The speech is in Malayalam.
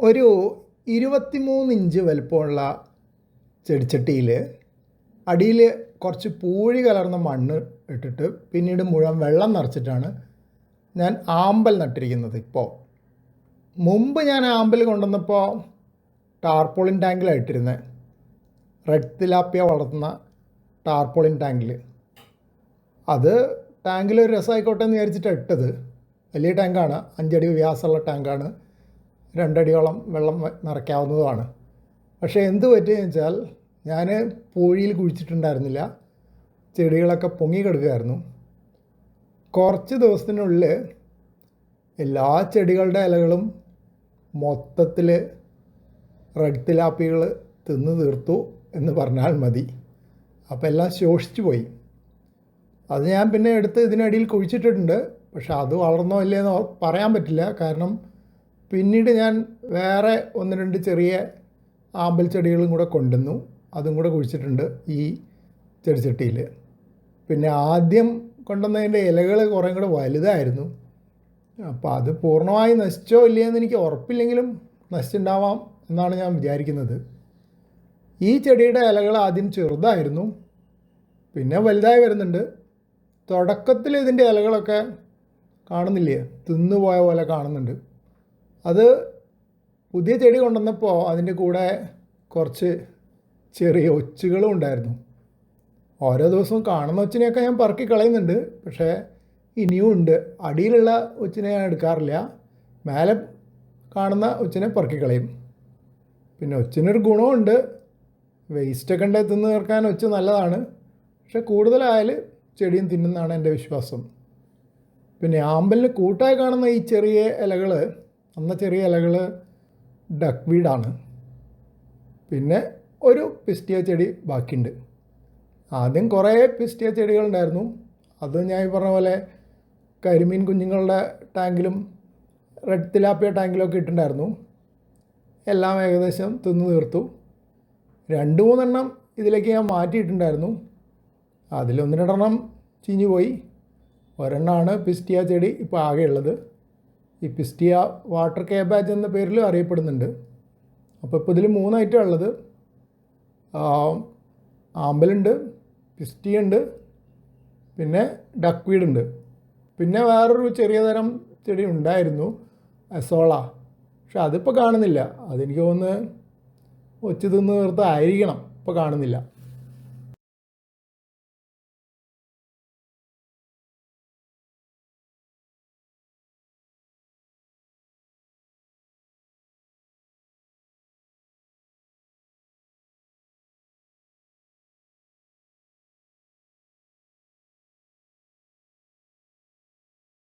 ഒരു ഇരുപത്തിമൂന്ന് ഇഞ്ച് വലുപ്പമുള്ള ചെടിച്ചട്ടിയിൽ അടിയിൽ കുറച്ച് പൂഴി കലർന്ന മണ്ണ് ഇട്ടിട്ട് പിന്നീട് മുഴുവൻ വെള്ളം നിറച്ചിട്ടാണ് ഞാൻ ആമ്പൽ നട്ടിരിക്കുന്നത് ഇപ്പോൾ മുമ്പ് ഞാൻ ആമ്പൽ കൊണ്ടുവന്നപ്പോൾ ടാർപോളിൻ ടാങ്കിലായിട്ടിരുന്നത് റെഡ് തിലാപ്പിയ വളർത്തുന്ന ടാർപോളിൻ ടാങ്കിൽ അത് ടാങ്കിൽ ഒരു രസമായിക്കോട്ടെ എന്ന് വിചാരിച്ചിട്ട് ഇട്ടത്. വലിയ ടാങ്കാണ് അഞ്ചടി വ്യാസമുള്ള ടാങ്കാണ്. രണ്ടടിയോളം വെള്ളം നിറയ്ക്കാവുന്നതുമാണ്. പക്ഷേ എന്ത് പറ്റിയെന്ന് വെച്ചാൽ ഞാൻ പൂഴിയിൽ കുഴിച്ചിട്ടുണ്ടായിരുന്നില്ല. ചെടികളൊക്കെ പൊങ്ങി കിടക്കുകയായിരുന്നു. കുറച്ച് ദിവസത്തിനുള്ളിൽ എല്ലാ ചെടികളുടെ ഇലകളും മൊത്തത്തിൽ റെഡ് തിലാപ്പികൾ തിന്ന് തീർത്തു എന്ന് പറഞ്ഞാൽ മതി. അപ്പോൾ എല്ലാം ശോഷിച്ചു പോയി. അത് ഞാൻ പിന്നെ എടുത്ത് ഇതിനടിയിൽ കുഴിച്ചിട്ടിട്ടുണ്ട്. പക്ഷെ അത് വളർന്നോ ഇല്ലയെന്ന് പറയാൻ പറ്റില്ല. കാരണം പിന്നീട് ഞാൻ വേറെ ഒന്ന് രണ്ട് ചെറിയ ആമ്പൽ ചെടികളും കൂടെ കൊണ്ടുവന്നു. അതും കൂടെ കുഴിച്ചിട്ടുണ്ട് ഈ ചെടിച്ചട്ടിയിൽ. പിന്നെ ആദ്യം കൊണ്ടുവന്നതിന്റെ ഇലകൾ കുറേ കൂടെ വലുതായിരുന്നു. അപ്പോൾ അത് പൂർണമായി നശിച്ചോ ഇല്ലയെന്ന് എനിക്ക് ഉറപ്പില്ലെങ്കിലും നശിച്ചിട്ടുണ്ടാവാം എന്നാണ് ഞാൻ വിചാരിക്കുന്നത്. ഈ ചെടിയുടെ ഇലകൾ ആദ്യം ചെറുതായിരുന്നു. പിന്നെ വലുതായി വരുന്നുണ്ട്. തുടക്കത്തിൽ ഇതിന്റെ ഇലകളൊക്കെ കാണുന്നില്ലേ? തിന്നുപോയ പോലെ കാണുന്നുണ്ട്. അത് പുതിയ ചെടി കൊണ്ടുവന്നപ്പോൾ അതിന്റെ കൂടെ കുറച്ച് ചെറിയ ഒച്ചുകളും ഉണ്ടായിരുന്നു. ഓരോ ദിവസവും കാണുന്ന ഒച്ചിനെയൊക്കെ ഞാൻ പറക്കി കളയുന്നുണ്ട്. പക്ഷേ ഇനിയും ഉണ്ട്. അടിയിലുള്ള ഒച്ചിനെ ഞാൻ എടുക്കാറില്ല. മേലെ കാണുന്ന ഒച്ചിനെ പറക്കി കളയും. പിന്നെ ഒച്ചിനൊരു ഗുണമുണ്ട്. വേസ്റ്റൊക്കെ ഉണ്ടായി തിന്ന് തീർക്കാൻ ഒച്ച് നല്ലതാണ്. പക്ഷെ കൂടുതലായാൽ ചെടിയും തിന്നുന്നതാണ് എന്റെ വിശ്വാസം. പിന്നെ ആമ്പലിന് കൂട്ടായി കാണുന്ന ഈ ചെറിയ ഇലകൾ അന്ന ചെറിയ ഇലകൾ ഡക്ക് വീടാണ് പിന്നെ ഒരു പിസ്റ്റിയ ചെടി ബാക്കിയുണ്ട്. ആദ്യം കുറേ പിസ്റ്റിയ ചെടികളുണ്ടായിരുന്നു അത് ഞാൻ ഈ പറഞ്ഞ പോലെ കരിമീൻ കുഞ്ഞുങ്ങളുടെ ടാങ്കിലും റെഡ് തിലാപ്പിയ ടാങ്കിലൊക്കെ ഇട്ടിട്ടുണ്ടായിരുന്നു. എല്ലാം ഏകദേശം തിന്നു തീർത്തു. രണ്ട് മൂന്നെണ്ണം ഇതിലേക്ക് ഞാൻ മാറ്റിയിട്ടുണ്ടായിരുന്നു. അതിലൊന്ന് രണ്ടെണ്ണം ചീഞ്ഞു പോയി ഒരെണ്ണമാണ് പിസ്റ്റിയ ചെടി ഇപ്പോൾ ആകെയുള്ളത്. ഈ പിസ്റ്റിയ വാട്ടർ കേബാജ് എന്ന പേരിൽ അറിയപ്പെടുന്നുണ്ട്. അപ്പോൾ ഇപ്പോൾ ഇതിൽ മൂന്നായിട്ടുള്ളത് ഐറ്റം ഉള്ളത് ആമ്പലുണ്ട് പിസ്റ്റിയുണ്ട് പിന്നെ ഡക്വീഡ് ഉണ്ട് പിന്നെ വേറൊരു ചെറിയ തരം ചെടി ഉണ്ടായിരുന്നു അസോള. പക്ഷെ അതിപ്പോൾ കാണുന്നില്ല. അതെനിക്ക് തോന്നുന്നു ഒച്ചു തിന്ന് നിർത്തായിരിക്കണം ഇപ്പോൾ കാണുന്നില്ല.